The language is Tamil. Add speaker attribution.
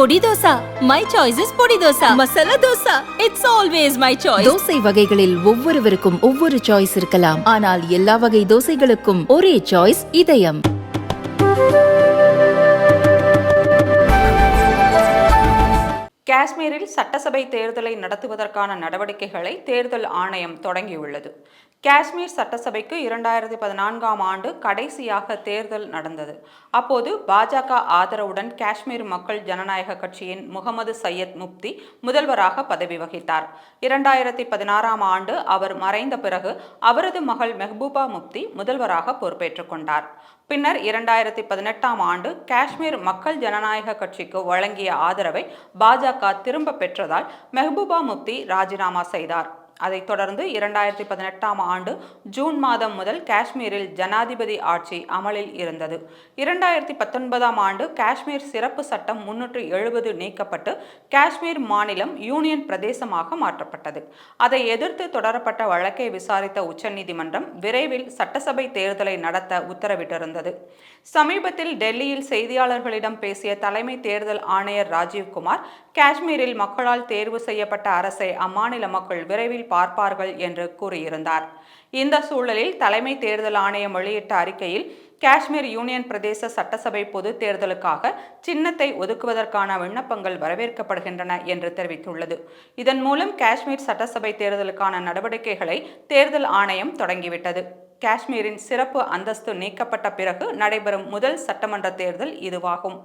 Speaker 1: பொடி dosa. My choice is podi dosa. Masala dosa. It's always my choice
Speaker 2: dosa வகைகளில் ஒவ்வொருவருக்கும் ஒவ்வொரு சாய்ஸ் இருக்கலாம். ஆனால் எல்லா வகை தோசைகளுக்கும் ஒரே சாய்ஸ் இதயம்.
Speaker 3: காஷ்மீரில் சட்டசபை தேர்தலை நடத்துவதற்கான நடவடிக்கைகளை தேர்தல் ஆணையம் தொடங்கியுள்ளது. காஷ்மீர் சட்டசபைக்கு இரண்டாயிரத்தி பதினான்காம் ஆண்டு கடைசியாக தேர்தல் நடந்தது. அப்போது பாஜக ஆதரவுடன் காஷ்மீர் மக்கள் ஜனநாயக கட்சியின் முகமது சையத் முப்தி முதல்வராக பதவி வகித்தார். இரண்டாயிரத்தி பதினாறாம் ஆண்டு அவர் மறைந்த பிறகு அவரது மகள் மெஹ்பூபா முப்தி முதல்வராக பொறுப்பேற்றுக் கொண்டார். பின்னர் இரண்டாயிரத்தி பதினெட்டாம் ஆண்டு காஷ்மீர் மக்கள் ஜனநாயக கட்சிக்கு வழங்கிய ஆதரவை பாஜக திரும்ப பெற்றதால் மெஹ்பூபா முப்தி ராஜினாமா செய்தார். அதைத் தொடர்ந்து இரண்டாயிரத்தி பதினெட்டாம் ஆண்டு ஜூன் மாதம் முதல் காஷ்மீரில் ஜனாதிபதி ஆட்சி அமலில் இருந்தது. இரண்டாயிரத்தி பத்தொன்பதாம் ஆண்டு காஷ்மீர் சிறப்பு சட்டம் முன்னூற்று எழுபது நீக்கப்பட்டு காஷ்மீர் மாநிலம் யூனியன் பிரதேசமாக மாற்றப்பட்டது. அதை எதிர்த்து தொடரப்பட்ட வழக்கை விசாரித்த உச்சநீதிமன்றம் விரைவில் சட்டசபை தேர்தலை நடத்த உத்தரவிட்டிருந்தது. சமீபத்தில் டெல்லியில் செய்தியாளர்களிடம் பேசிய தலைமை தேர்தல் ஆணையர் ராஜீவ்குமார் காஷ்மீரில் மக்களால் தேர்வு செய்யப்பட்ட அரசை அம்மாநில மக்கள் விரைவில் பார்ப்பார்கள் என்று கூறியிருந்தார். இந்த சூழலில் தலைமை தேர்தல் ஆணையம் வெளியிட்ட அறிக்கையில் காஷ்மீர் யூனியன் பிரதேச சட்டசபை பொது தேர்தலுக்காக சின்னத்தை ஒதுக்குவதற்கான விண்ணப்பங்கள் வரவேற்கப்படுகின்றன என்று தெரிவித்துள்ளது. இதன் மூலம் காஷ்மீர் சட்டசபை தேர்தலுக்கான நடவடிக்கைகளை தேர்தல் ஆணையம் தொடங்கிவிட்டது. காஷ்மீரின் சிறப்பு அந்தஸ்து நீக்கப்பட்ட பிறகு நடைபெறும் முதல் சட்டமன்ற தேர்தல் இதுவாகும்.